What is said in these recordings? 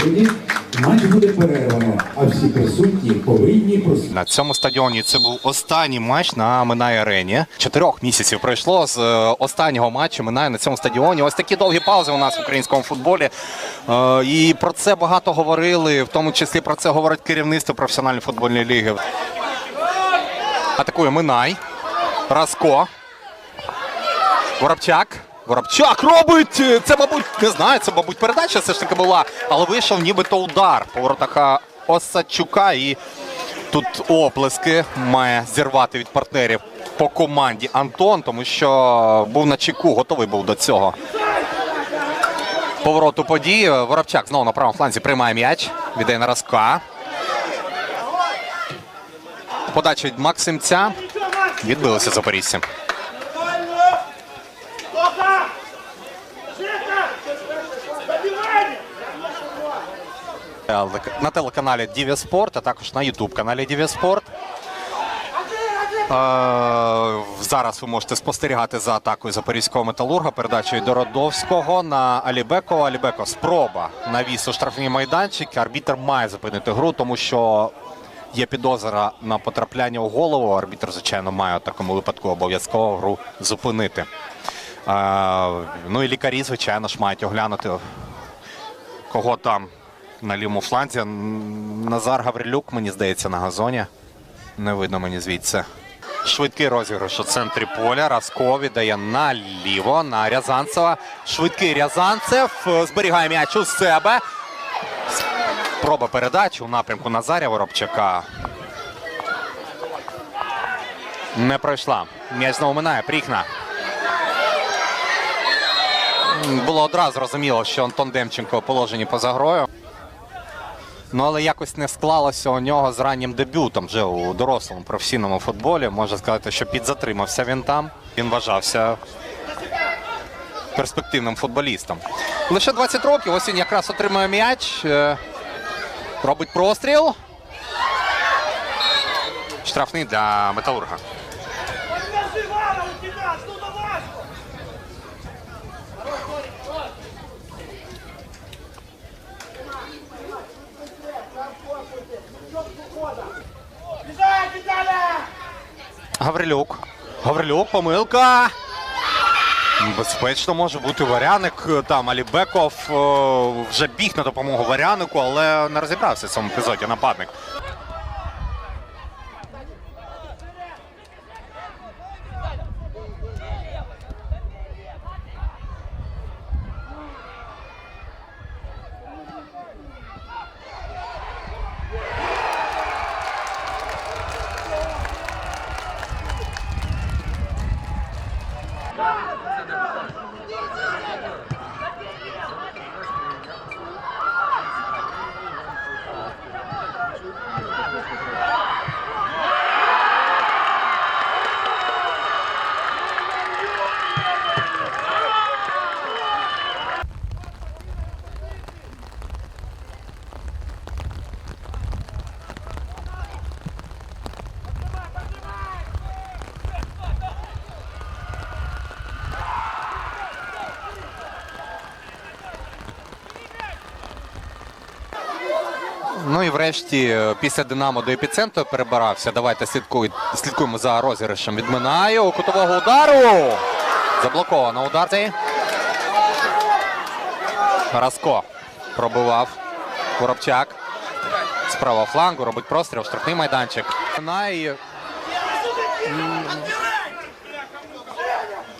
хвилині матч буде перервано, а всі присутні повинні просити. На цьому стадіоні це був останній матч на Минай арені. Чотирьох місяців пройшло з е, останнього матчу Минай на цьому стадіоні. Ось такі довгі паузи у нас в українському футболі. Е, І про це багато говорили, в тому числі про це говорить керівництво професіональної футбольної ліги. Атакує Минай. Раско. Воробчак. Воробчак робить. Це, мабуть, не знаю, це, мабуть, передача все ж таки була, але вийшов нібито удар по воротах Осадчука. І тут оплески має зірвати від партнерів по команді Антон, тому що був на чеку, готовий був до цього. Повороту події. Воробчак знову на правому фланзі приймає м'яч. Віддає на Раска. Подача від Максимця. Відбилися запорізьці. На телеканалі Діві Спорт, а також на Ютуб каналі Діві Спорт. Е, Зараз ви можете спостерігати за атакою запорізького металурга передачею до Родовського на Алібекова. Алібеков спроба навіс у штрафний майданчик. Арбітр має зупинити гру, тому що є підозра на потрапляння у голову. Арбітр, звичайно, має у такому випадку обов'язково гру зупинити. Е, Ну і лікарі, звичайно ж, мають оглянути кого там на лівому фланзі. Назар Гаврилюк, мені здається, на газоні. Не видно мені звідси. Швидкий розіграш у центрі поля. Раско віддає наліво на Рязанцева. Швидкий Рязанцев е, зберігає м'яч у себе. Проба передачі у напрямку Назаря Воробчака. Не пройшла. М'яч знову минає. Пріхна. Було одразу зрозуміло, що Антон Демченко в положенні поза грою. Ну, але якось не склалося у нього з раннім дебютом вже у дорослому професійному футболі. Можна сказати, що підзатримався він там. Він вважався перспективним футболістом. Лише 20 років, ось він якраз отримує м'яч. е, Робить простріл. Штрафний для металурга. Гаврилюк. Гаврилюк, помилка. Безпечно може бути Варяник. Там Алібеков е, вже біг на допомогу Варянику, але не розібрався в цьому епізоді нападник. І врешті, е, після Динамо до епіцентру перебирався. Давайте слідкуємо за розіграшем від Минаю. Кутового удару. Заблоковано удар цей. Раско пробивав. Коробчак. Справа флангу, робить простріл, штрафний майданчик. Минай.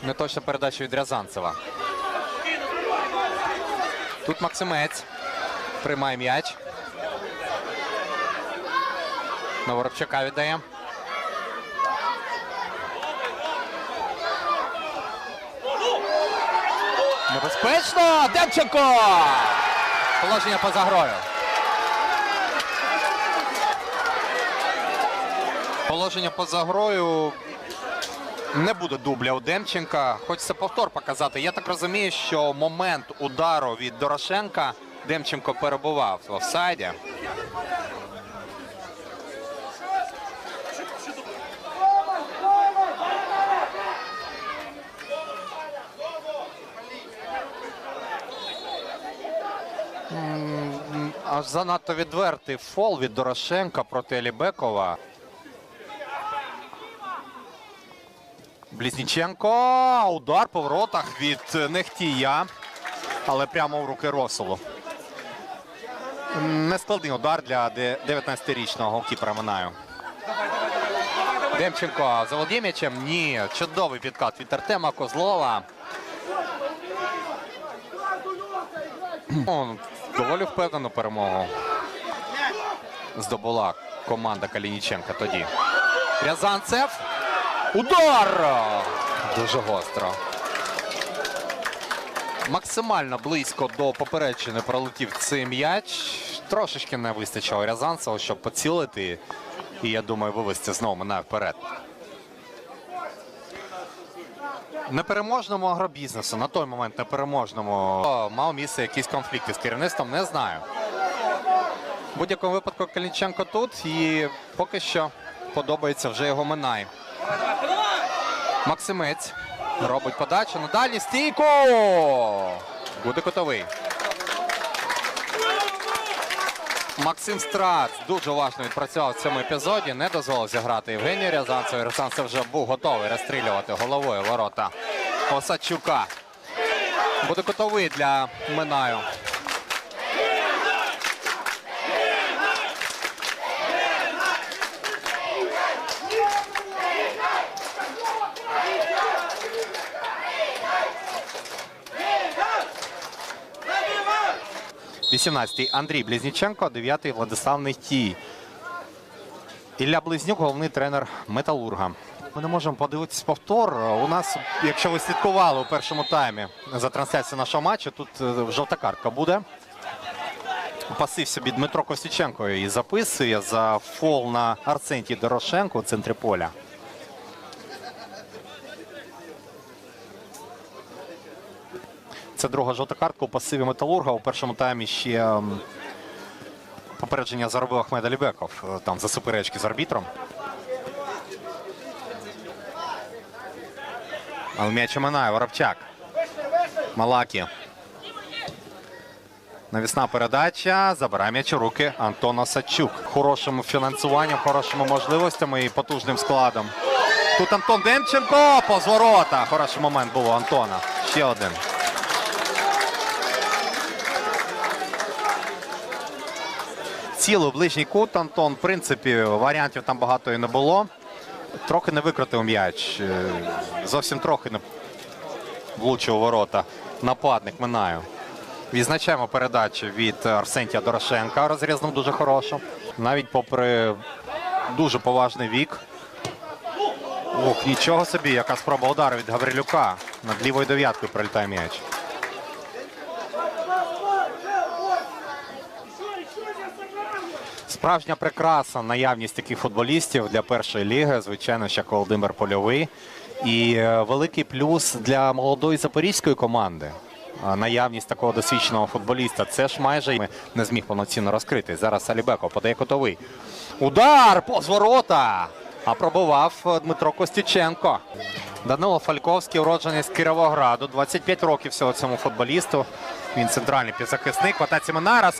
Не точна передача від Рязанцева. Тут Максимець приймає м'яч. На Воробчака віддає. Небезпечно! Демченко! Положення поза грою. Положення поза грою. Не буде дубля у Демченка. Хочеться повтор показати. Я так розумію, що момент удару від Дорошенка Демченко перебував в офсайді. Аж занадто відвертий фол від Дорошенка проти Алібекова. Блізніченко. Удар по воротах від Нехтія. Але прямо в руки Росолу. Нескладний удар для 19-річного голкіпера Минаю. Демченко заволодіє м'ячем? Ні. Чудовий підкат від Артема Козлова. Ну, доволі впевнену перемогу здобула команда Калініченка тоді. Рязанцев. Удар! Дуже гостро. Максимально близько до попередження пролетів цей м'яч. Трошечки не вистачило Рязанцеву, щоб поцілити. І я думаю, вивести знову мене вперед. Непереможному агробізнесу на той момент непереможному мав місце якісь конфлікти з керівництвом, не знаю. В будь-якому випадку Калінченко тут і поки що подобається вже його Минай. Максимець робить подачу на далі стійку. Буде котовий. Максим Страц дуже уважно відпрацював в цьому епізоді. Не дозволив зіграти Євгенію Рязанцеву. Рязанцев вже був готовий розстрілювати головою ворота Осадчука. Буде котовий для Минаю. – 18-й Андрій Близніченко, 9-й Владислав Нехтій. Ілля Близнюк, головний тренер Металурга. Ми не можемо подивитись повтор. У нас, якщо ви слідкували у першому таймі за трансляцією нашого матчу, тут е, жовта картка буде. Пасив собі Дмитро Костюченко і записує за фол на Арсентій Дорошенко у центрі поля. Це друга жовта картка у пасиві Металурга. У першому таймі ще попередження заробив Ахмед Алібеков е, там за суперечки з арбітром. Але м'яч минає Воробчак. Малакі. Навісна передача. Забирає м'яч у руки Антон Осадчук. Хорошим фінансуванням, хорошими можливостями і потужним складом. Тут Антон Демченко по зворота. Хороший момент був у Антона. Ще один. Цілий ближній кут Антон. В принципі, варіантів там багато і не було. Трохи не викрутив м'яч. Е, Зовсім трохи не влучив ворота. Нападник Минаю. Відзначаємо передачу від Арсентія Дорошенка. Розрізнув дуже хорошу. Навіть попри дуже поважний вік. Ох, нічого собі, яка спроба удару від Гаврилюка. Над лівою дев'яткою прилітає м'яч. Справжня прикраса, наявність таких футболістів для першої ліги, звичайно, ще Володимир Польовий. І е, великий плюс для молодої запорізької команди. Наявність такого досвідченого футболіста. Це ж майже не зміг повноцінно розкрити. Зараз Алібеко подає котовий. Удар повз ворота! А пробував е, Дмитро Костюченко. Данило Фальковський, уроджений з Кіровограду. 25 років всього цьому футболісту. Він центральний півзахисник. В атаці Минара.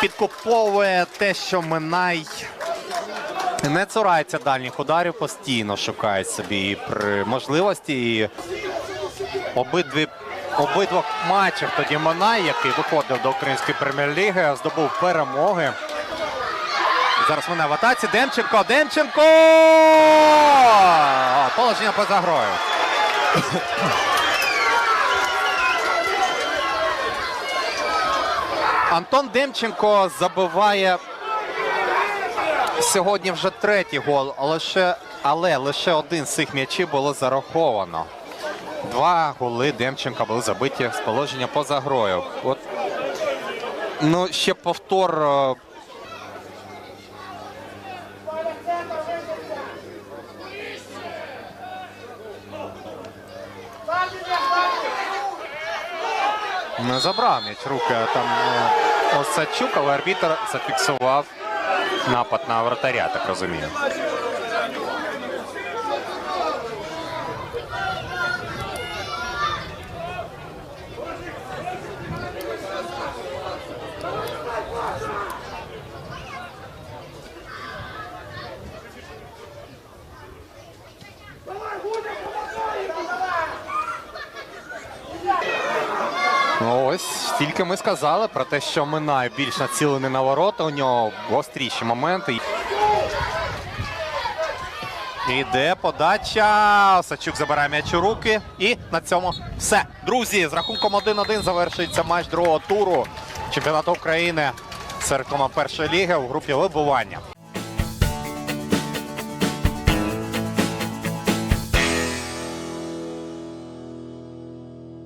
Підкуповує те, що Минай не цурається дальніх ударів, постійно шукає собі при можливості. І обидві, обидвох матчах тоді Минай, який виходив до української прем'єр-ліги, здобув перемоги. Зараз мене в атаці. Демченко. Демченко! Положення поза грою. Антон Демченко забиває сьогодні вже третій гол, лише, але лише один з цих м'ячів було зараховано. Два голи Демченка були забиті з положення поза грою. От, ну, ще повтор. Забрав м'яч руки там е, Осадчук, але арбітр зафіксував напад на вратаря, так розумію. Тільки ми сказали про те, що Минай більш націлений на ворота, у нього гостріші моменти. Іде подача. Осадчук забирає м'яч у руки. І на цьому все. Друзі, з рахунком 1-1 завершується матч другого туру чемпіонату України серед команд першої ліги у групі вибування.